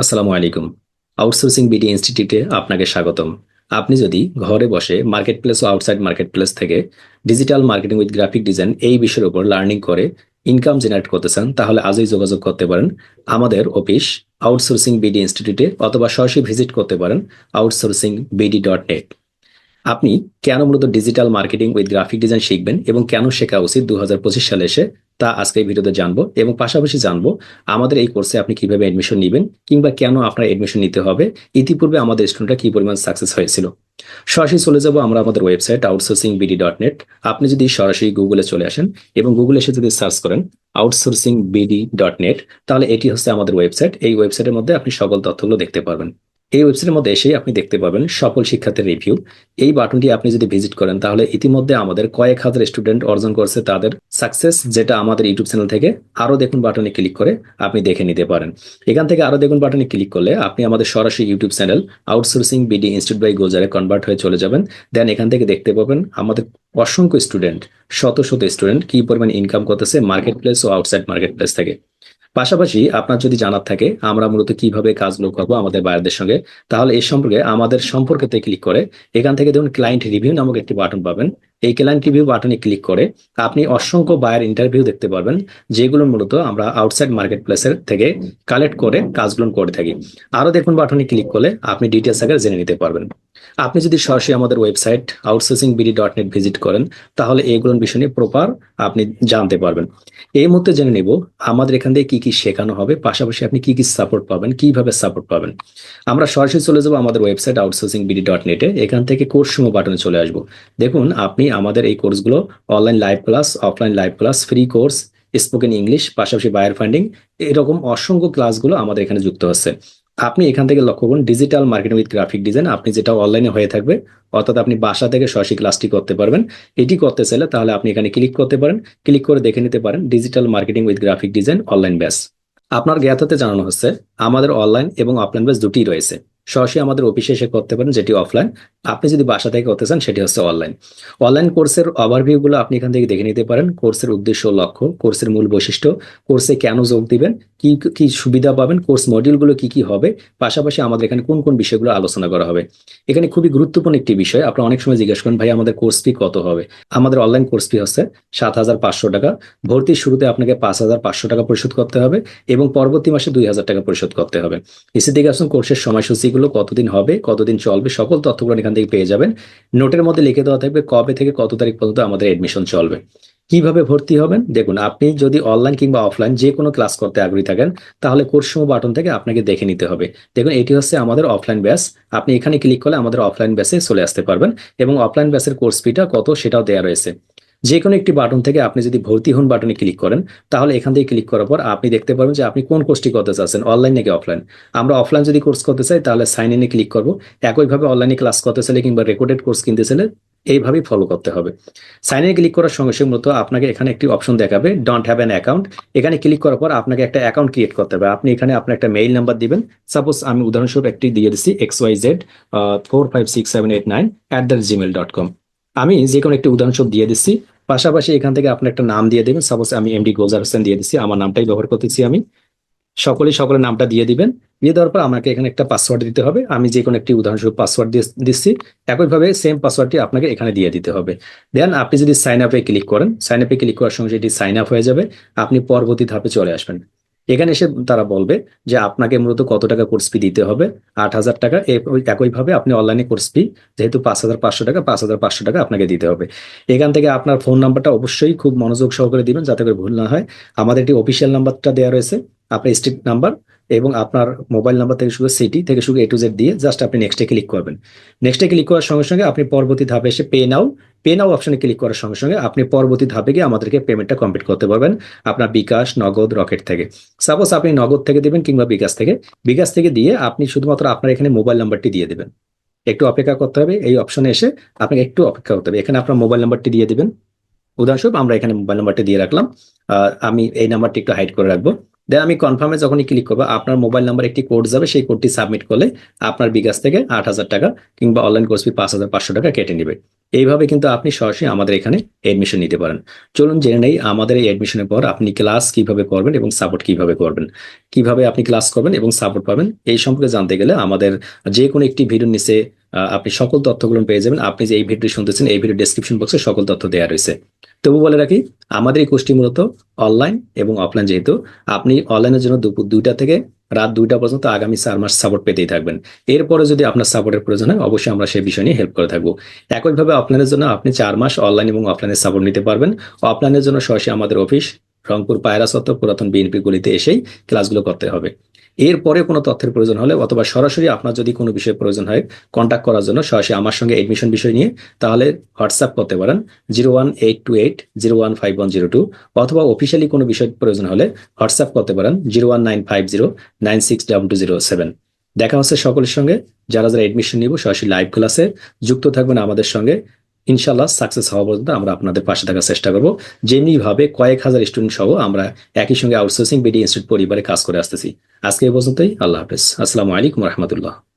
আসসালামু আলাইকুম। Outsourcing BD ইনস্টিটিউটে আপনাকে স্বাগতম। আপনি যদি ঘরে বসে মার্কেট প্লেস ও আউটসাইড মার্কেট প্লেস থেকে digital marketing with graphic design এই বিষয়ের উপর লার্নিং করে ইনকাম জেনারেট করতে চান, তাহলে আজই যোগাযোগ করতে পারেন আমাদের অফিস আউটসোর্সিং বিডি ইনস্টিটিউটে অথবা সরাসরি ভিজিট করতে পারেন আউটসোর্সিং বিডি ডট নেট আপনি কেন মূলত digital marketing with graphic design শিখবেন এবং কেন শেখা উচিত দু হাজার পঁচিশ সালে এসে তা আজকে এই ভিডিওতে জানব এবং পাশাপাশি জানব আমাদের এই কোর্সে আপনি কীভাবে এডমিশন নেবেন কিংবা কেন আপনার এডমিশন নিতে হবে। ইতিপূর্বে আমাদের স্টুডেন্টরা কি পরিমাণ সাকসেস হয়েছিল? সরাসরি চলে যাব আমরা আমাদের website outsourcing BD dot net আপনি যদি সরাসরি গুগলে চলে আসেন এবং গুগলে এসে যদি সার্চ করেন আউটসোর্সিং বিডি ডট নেট তাহলে এটি হচ্ছে আমাদের ওয়েবসাইট এই ওয়েবসাইটের মধ্যে আপনি সকল তথ্যগুলো দেখতে পারবেন। এই ওয়েবসাইটের মধ্যে এসেই আপনি দেখতে পাবেন সকল শিক্ষার্থীর রিভিউ এই বাটনটি আপনি যদি ভিজিট করেন, তাহলে ইতিমধ্যে আমাদের কয়েক হাজার স্টুডেন্ট অর্জন করছে তাদের সাকসেস যেটা আমাদের ইউটিউব চ্যানেল থেকে। আরও দেখুন বাটনে ক্লিক করে আপনি দেখে নিতে পারেন। এখান থেকে আরও দেখুন বাটনে ক্লিক করলে আপনি আমাদের সরাসরি YouTube channel outsourcing BD institute by গোজারে কনভার্ট হয়ে চলে যাবেন। দেন এখান থেকে দেখতে পাবেন আমাদের অসংখ্য স্টুডেন্ট শত শত স্টুডেন্ট কি পরিমাণ ইনকাম করতেছে মার্কেট প্লেস ও আউটসাইড মার্কেট প্লেস থেকে। পাশাপাশি আপনার যদি জানার থাকে, আমরা মূলত কীভাবে কাজগুলো করব আমাদের বাইরের সঙ্গে, তাহলে এই সম্পর্কে আমাদের সম্পর্কেতে ক্লিক করে এখান থেকে ধরুন ক্লায়েন্ট রিভিউ নামক একটি বাটন পাবেন। এই রিভিউ বাটনে ক্লিক করে আপনি অসংখ্য বায়ার ইন্টারভিউ দেখতে পারবেন, যেগুলো মূলত আমরা আউটসাইড মার্কেট প্লেসের থেকে কালেক্ট করে কাজগুলো করে থাকি। আরও দেখুন বাটনে ক্লিক করলে আপনি ডিটেলস আগে জেনে নিতে পারবেন। আপনি যদি সরাসরি আমাদের website outsourcing BD dot net visit করেন, তাহলে এইগুলোর বিষয় নিয়ে প্রপার আপনি জানতে পারবেন। এই মুহূর্তে জেনে নিব আমাদের এখান থেকে কি কি শেখানো হবে, পাশাপাশি আপনি কি কি সাপোর্ট পাবেন, কীভাবে সাপোর্ট পাবেন। আমরা সরাসরি চলে যাব আমাদের ওয়েবসাইট আউটসোর্সিং বিডি ডট নেটে এখান থেকে কোর্স সমূহ বাটনে চলে আসব। দেখুন, আপনি আমাদের এই কোর্সগুলো online live class offline live class free course spoken English পাশাপাশি বায়ার ফান্ডিং এরকম অসংখ্য ক্লাসগুলো আমাদের এখানে যুক্ত হচ্ছে। আপনি এখান থেকে লক্ষ্য করুন digital marketing with graphic design আপনি যেটা অনলাইনে হয়ে থাকবে, অর্থাৎ আপনি বাসা থেকে সরাসরি ক্লাসটি করতে পারবেন। এটি করতে চাইলে তাহলে আপনি এখানে ক্লিক করতে পারেন। ক্লিক করে দেখে নিতে পারেন digital marketing with graphic design online ব্যাস আপনার জ্ঞাতাতে জানানো হচ্ছে, আমাদের অনলাইন এবং অফলাইন ব্যাস দুটি রয়েছে। সরাসরি আমাদের অফিসে এসে করতে পারেন, যেটি অফলাইন আপনি যদি বাসা থেকে করতে চান, সেটি হচ্ছে অনলাইন অনলাইন কোর্সের ওভারভিউ গুলো আপনি এখান থেকে দেখে নিতে পারেন। কোর্সের উদ্দেশ্য লক্ষ্য কোর্সের মূল বৈশিষ্ট্য কোর্সে কেন যোগ দিবেন, কি কি সুবিধা পাবেন কোর্স মডিউলগুলো কি কি হবে, পাশাপাশি আমাদের এখানে কোন কোন বিষয়গুলো আলোচনা করা হবে। এখানে খুবই গুরুত্বপূর্ণ একটি বিষয়, আপনারা অনেক সময় জিজ্ঞেস করেন, ভাই, আমাদের কোর্স ফি কত হবে? আমাদের অনলাইন কোর্স ফি হচ্ছে সাত হাজার পাঁচশো টাকা। ভর্তির শুরুতে আপনাকে পাঁচ হাজার পাঁচশো টাকা পরিশোধ করতে হবে এবং পরবর্তী মাসে দুই হাজার টাকা পরিশোধ করতে হবে। এসে দিকে আসুন কোর্সের সময়সূচিগুলো কতদিন হবে, কতদিন চলবে, সকল তথ্যগুলো এখান থেকে পেয়ে যাবেন। নোটের মধ্যে লিখে দেওয়া থাকবে কবে থেকে কত তারিখ পর্যন্ত আমাদের এডমিশন চলবে। কীভাবে ভর্তি হবেন? দেখুন, আপনি যদি অনলাইন কিংবা অফলাইন যে কোনো ক্লাস করতে আগ্রহী থাকেন, তাহলে কোর্সমূহ বাটন থেকে আপনাকে দেখে নিতে হবে। দেখুন, এটি হচ্ছে আমাদের অফলাইন ব্যাস আপনি এখানে ক্লিক করলে আমাদের অফলাইন ব্যাসে চলে আসতে পারবেন এবং অফলাইন ব্যাসের কোর্স ফিটা কত সেটাও দেওয়া রয়েছে। যে কোনো একটি বাটন থেকে আপনি যদি ভর্তি হন বাটনে ক্লিক করেন, তাহলে এখান থেকে ক্লিক করার পর আপনি দেখতে পারবেন যে আপনি কোন কোর্সটি করতে চাচ্ছেন, অনলাইন নাকি অফলাইন। আমরা অফলাইন যদি কোর্স করতে চাই, তাহলে সাইন ইনে ক্লিক করব। একইভাবে অনলাইনে ক্লাস করতে চাইলে কিংবা রেকর্ডেড কোর্স কিনতে চাইলে এইভাবেই ফলো করতে হবে। সাইন ইন ক্লিক করার সঙ্গে সঙ্গে মূলত আপনাকে এখানে একটি অপশন দেখাবে ডোন্ট হ্যাভ অ্যান অ্যাকাউন্ট এখানে ক্লিক করার পর আপনাকে একটা অ্যাকাউন্ট ক্রিয়েট করতে হবে। আপনি এখানে আপনার একটা মেইল নাম্বার দিবেন। সাপোজ আমি উদাহরণস্বরূপ একটি দিয়ে দিচ্ছি X Y Z four five six seven eight nine at the Gmail dot com আমি যে কোনো একটি উদাহরণস্বরূপ দিয়ে দিচ্ছি। পাশাপাশি এখান থেকে আপনি একটা নাম দিয়ে দেবেন। সাপোজ আমি এমডি গোজার হোসেন দিয়ে দিচ্ছি, আমার নামটাই ব্যবহার করতেছি আমি। সকলেই সকলের নামটা দিয়ে দিবেন। দিয়ে দেওয়ার পর আমাকে এখানে একটা পাসওয়ার্ড দিতে হবে। আমি যে কোনো একটি উদাহরণস্বরূপ পাসওয়ার্ড দিচ্ছি। একইভাবে সেম পাসওয়ার্ডটি আপনাকে এখানে দিয়ে দিতে হবে। দেন আপনি যদি সাইন আপে ক্লিক করেন সাইন আপে ক্লিক করার সঙ্গে এটি সাইন আপ হয়ে যাবে। আপনি পরবর্তী ধাপে চলে আসবেন। এখানে এসে তারা বলবে যে আপনাকে মূলত কত টাকা কোর্স ফি দিতে হবে? আট হাজার টাকা। একইভাবে আপনি অনলাইনে কোর্স ফি যেহেতু পাঁচ হাজার পাঁচশো টাকা, পাঁচ হাজার পাঁচশো টাকা আপনাকে দিতে হবে। এখান থেকে আপনার ফোন নাম্বারটা অবশ্যই খুব মনোযোগ সহকারে দিবেন, যাতে করে ভুল না হয়। আমাদের একটি অফিসিয়াল নাম্বারটা দেওয়া রয়েছে। আপনার স্ট্রিট নাম্বার এবং আপনার মোবাইল নাম্বার থেকে শুরু সিটি থেকে শুরু এ টু জেড দিয়ে জাস্ট আপনি নেক্সটে ক্লিক করবেন। নেক্সটে ক্লিক করার সঙ্গে সঙ্গে আপনি পরবর্তী ধাপে এসে পে নাও পে নাও অপশনে ক্লিক করার সঙ্গে সঙ্গে আপনি পরবর্তী ধাপে গিয়ে আমাদেরকে পেমেন্টটা কমপ্লিট করতে পারবেন আপনার বিকাশ, নগদ, রকেট থেকে। সাপোজ আপনি নগদ থেকে দেবেন কিংবা বিকাশ থেকে। বিকাশ থেকে দিয়ে আপনি শুধুমাত্র আপনার এখানে মোবাইল নাম্বারটি দিয়ে দেবেন। একটু অপেক্ষা করতে হবে, এই অপশনে এসে আপনাকে একটু অপেক্ষা করতে হবে। এখানে আপনার মোবাইল নাম্বারটি দিয়ে দিবেন। উদাহরণস্বরূপ আমরা এখানে মোবাইল নাম্বারটি দিয়ে রাখলাম। আমি এই নাম্বারটি একটু হাইড করে রাখব। দেন আমি কনফার্মে যখনই ক্লিক করব, আপনার মোবাইল নাম্বার একটি কোড যাবে, সেই কোডটি সাবমিট করলে আপনার বিকাশ থেকে আট হাজার টাকা কিংবা অনলাইন কোর্স ফি পাঁচ হাজার পাঁচশো টাকা কেটে নেবে। এইভাবে কিন্তু আপনি সরাসরি আমাদের এখানে এডমিশন নিতে পারেন। চলুন জেনে নেই, আমাদের এই এডমিশনের পর আপনি ক্লাস কীভাবে করবেন এবং সাপোর্ট কীভাবে করবেন। কীভাবে আপনি ক্লাস করবেন এবং সাপোর্ট পাবেন, এই সম্পর্কে জানতে গেলে আমাদের যে কোনো একটি ভিডিওর নিচে আপনি সকল তথ্যগুলো পেয়ে যাবেন। আপনি যে এই ভিডিও শুনতেছেন, এই ভিডিও ডেসক্রিপশন বক্সে সকল তথ্য দেওয়া রয়েছে। তবু বলে রাখি, আমাদের এই কোর্সটি মূলত অনলাইন এবং অফলাইন যেহেতু, আপনি অনলাইনের জন্য দুপুর দুইটা থেকে রাত দুইটা পর্যন্ত আগামী চার মাস সাপোর্ট পেতেই থাকবেন। এরপরে যদি আপনার সাপোর্টের প্রয়োজন হয়, অবশ্যই আমরা সেই বিষয় নিয়ে হেল্প করে থাকব। একইভাবে অফলাইনের জন্য আপনি চার মাস অনলাইন এবং অফলাইনের সাপোর্ট নিতে পারবেন। অফলাইনের জন্য সরাসরি আমাদের অফিস রংপুর পায়রা সত্ত্ব পুরাতন বিএনপি গুলিতে এসেই ক্লাসগুলো করতে হবে। এরপরে কোনো তথ্যের প্রয়োজন হলে অথবা সরাসরি আপনার যদি কোনো বিষয়ে প্রয়োজন হয় কন্ট্যাক্ট করার জন্য সরাসরি আমার সঙ্গে এডমিশন বিষয় নিয়ে, তাহলে হোয়াটসঅ্যাপ করতে পারেন zero one eight two eight zero one five one zero two অথবা অফিসিয়ালি কোনো বিষয় প্রয়োজন হলে হোয়াটসঅ্যাপ করতে পারেন zero one nine five zero nine six double two zero seven দেখা হচ্ছে সকলের সঙ্গে। যারা যারা এডমিশন নিব, সরাসরি লাইভ ক্লাসে যুক্ত থাকবেন আমাদের সঙ্গে। ইনশাল্লাহ সাকসেস হওয়া পর্যন্ত আমরা আপনাদের পাশে থাকার চেষ্টা করব। যেমনিভাবে কয়েক হাজার স্টুডেন্ট সহ আমরা একই সঙ্গে আউটসোর্সিং বিডি ইনস্টিটিউট পরিবারে কাজ করে আসতেছি। আজকে এই পর্যন্তই, আল্লাহ হাফেজ। আসসালামু আলাইকুম রহমতুল্লাহ।